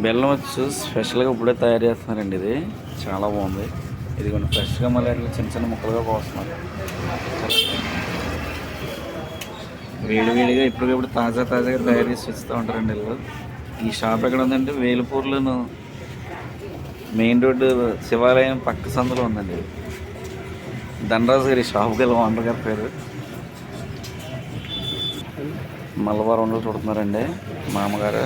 బెల్లం వచ్చి స్పెషల్గా ఇప్పుడే తయారు చేస్తున్నారండి ఇది. చాలా బాగుంది. ఇది కొన్ని ఫ్రెష్గా మళ్ళీ అట్లా చిన్న చిన్న ముక్కలుగా కోస్తున్నారు. వేడివేడిగా ఇప్పటికప్పుడు తాజా తాజాగా తయారు చేసి ఇస్తూ ఉంటారండి వీళ్ళు. ఈ షాప్ ఎక్కడ ఉందంటే వేలుపూర్లోను. మెయిన్ రోడ్డు శివాలయం పక్క సందులో ఉందండి ధనరాజు గారి షాప్ గల ఓనర్ గారి పేరు. మలబార్ ఉండలు చూడుతున్నారండి మామగారు.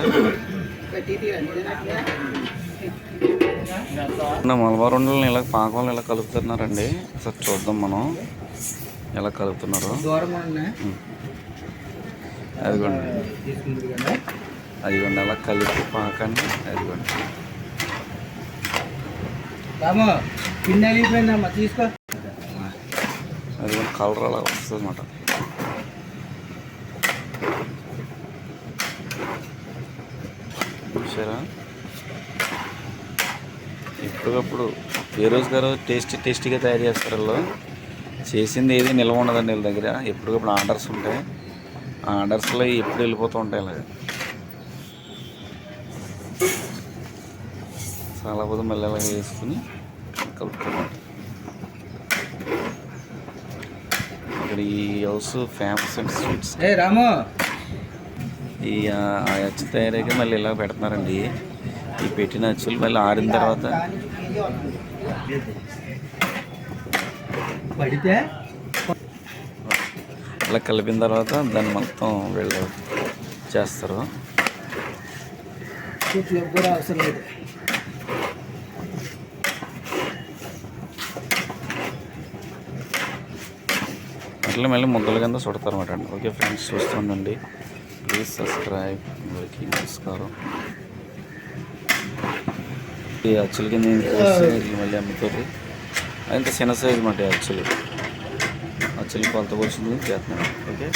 మలబార్ ఉండలను ఇలా పాకంలో ఇలా కలుపుతున్నారండి? ఒకసారి చూద్దాం మనం. ఎలా కలుపుతున్నారు? అదిగోండి. అదిగోండి అలా కలిపి పాకాన్ని అదిగోండి. అదిగోండి కలర్ అలా వస్తుంది అన్నమాట చూసారా ఎప్పటికప్పుడు ఏ రోజు గారు టేస్టీ టేస్టీగా తయారు చేస్తారు వాళ్ళు? చేసింది ఏది నిల్వ ఉండదండి వీళ్ళ దగ్గర. ఎప్పటికప్పుడు ఆర్డర్స్ ఉంటాయి. ఆ ఆర్డర్స్లో ఎప్పుడు వెళ్ళిపోతూ ఉంటాయి ఇలాగ చాలా పోతే మళ్ళీ అలా వేసుకుని కలుపుతున్నాం ఇక్కడ ఈ హౌస్ ఫేమస్ అండ్ స్వీట్స్ ఏ రాము! ఈ అచ్చు తయారయ్యాక మళ్ళీ ఇలా పెడుతున్నారండి ఈ పెట్టిన అచ్చులు మళ్ళీ ఆరిన తర్వాత పడితే? ఇలా కలిపిన తర్వాత దాన్ని మొత్తం వీళ్ళు చేస్తారు. కూడా అవసరం లేదు. అట్లా మళ్ళీ ముద్దల కింద చుడతారు అనమాట ఓకే ఫ్రెండ్స్ చూస్తుండండి ప్లీజ్ సబ్స్క్రైబ్. అందరికీ నమస్కారం. కోసి వీళ్ళు మళ్ళీ అమ్ముతారు. అంత చిన్న సైజు మాట అచ్చులు. అచ్చులు కొలత వచ్చింది. చేస్తున్నాను. ఓకే?